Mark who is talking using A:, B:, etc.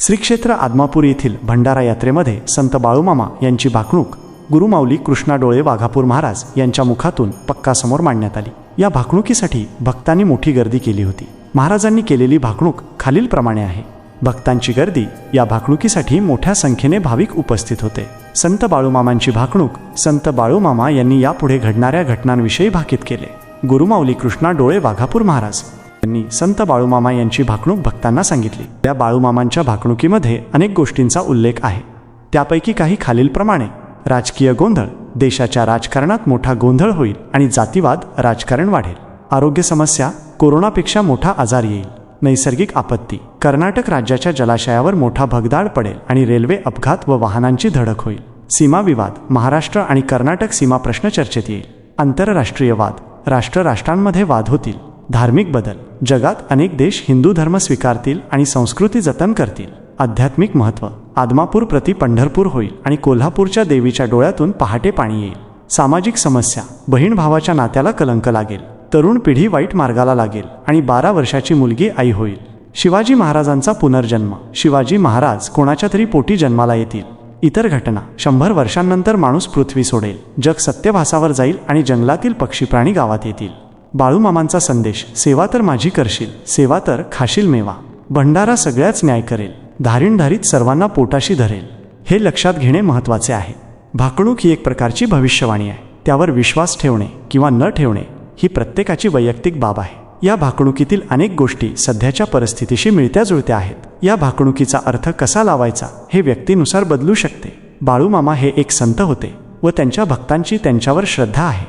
A: श्रीक्षेत्र आदमापूर येथील भंडारा यात्रेमध्ये संत बाळूमामा यांची भाकणूक गुरुमाऊली कृष्णा डोळे वाघापूर महाराज यांच्या मुखातून पक्कासमोर मांडण्यात आली. या भाकणुकीसाठी भक्तांनी मोठी गर्दी केली होती. महाराजांनी केलेली भाकणूक खालीलप्रमाणे आहे. भक्तांची गर्दी या भाकणुकीसाठी मोठ्या संख्येने भाविक उपस्थित होते. संत बाळूमामांची भाकणूक संत बाळूमामा यांनी यापुढे घडणाऱ्या घटनांविषयी भाकीत केले. गुरुमाऊली कृष्णा डोळे वाघापूर महाराज त्यांनी संत बाळूमामा यांची भाकणूक भक्तांना सांगितली. त्या बाळूमामांच्या भाकणुकीमध्ये अनेक गोष्टींचा उल्लेख आहे. त्यापैकी काही खालीलप्रमाणे राजकीय गोंधळ. देशाच्या राजकारणात मोठा गोंधळ होईल आणि जातीवाद राजकारण वाढेल. आरोग्य समस्या. कोरोनापेक्षा मोठा आजार येईल. नैसर्गिक आपत्ती. कर्नाटक राज्याच्या जलाशयावर मोठा भगदाड पडेल आणि रेल्वे अपघात व वाहनांची धडक होईल. सीमा विवाद. महाराष्ट्र आणि कर्नाटक सीमा प्रश्न चर्चेत येईल. आंतरराष्ट्रीय वाद. राष्ट्र राष्ट्रांमध्ये वाद होतील. धार्मिक बदल. जगात अनेक देश हिंदू धर्म स्वीकारतील आणि संस्कृती जतन करतील. आध्यात्मिक महत्त्व आदमापूर प्रति पंढरपूर होईल आणि कोल्हापूरच्या देवीच्या डोळ्यातून पहाटे पाणी येईल. सामाजिक समस्या. बहीण भावाच्या नात्याला कलंक लागेल. तरुण पिढी वाईट मार्गाला लागेल आणि बारा वर्षाची मुलगी आई होईल. शिवाजी महाराजांचा पुनर्जन्म. शिवाजी महाराज कोणाच्या तरी पोटी जन्माला येतील. इतर घटना. शंभर वर्षांनंतर माणूस पृथ्वी सोडेल. जग सत्यभासावर जाईल आणि जंगलातील पक्षी प्राणी गावात येतील. बाळूमामांचा संदेश सेवा तर माझी करशील सेवा तर खाशील मेवा भंडारा सगळ्याच न्याय करेल धारीणधारीत सर्वांना पोटाशी धरेल. हे लक्षात घेणे महत्त्वाचे आहे. भाकणूक ही एक प्रकारची भविष्यवाणी आहे. त्यावर विश्वास ठेवणे किंवा न ठेवणे ही प्रत्येकाची वैयक्तिक बाब आहे. या भाकणुकीतील अनेक गोष्टी सध्याच्या परिस्थितीशी मिळत्या जुळत्या आहेत. या भाकणुकीचा अर्थ कसा लावायचा हे व्यक्तीनुसार बदलू शकते. बाळूमामा हे एक संत होते व त्यांच्या भक्तांची त्यांच्यावर श्रद्धा आहे.